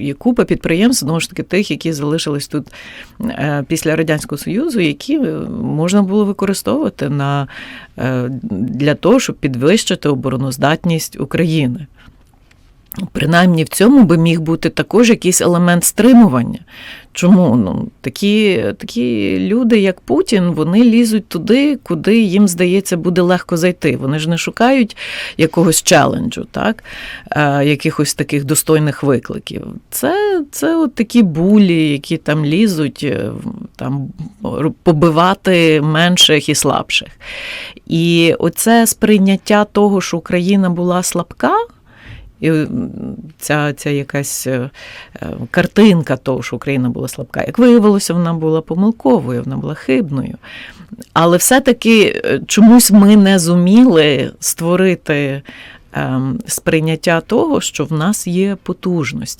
є купа підприємств, знову ж таки, тих, які залишились тут е, після Радянського Союзу, які е, можна було використовувати на, е, для того, щоб підвищити обороноздатність України. Принаймні в цьому би міг бути також якийсь елемент стримування. Чому? Ну, такі, такі люди, як Путін, вони лізуть туди, куди їм здається буде легко зайти. Вони ж не шукають якогось челенджу, так? е, якихось таких достойних викликів. Це, це от такі булі, які там лізуть, е, там, побивати менших і слабших. І оце сприйняття того, що Україна була слабка. І ця, ця якась е, е, картинка того, що Україна була слабка. Як виявилося, вона була помилковою, вона була хибною. Але все-таки е, чомусь ми не зуміли створити ем, сприйняття того, що в нас є потужності.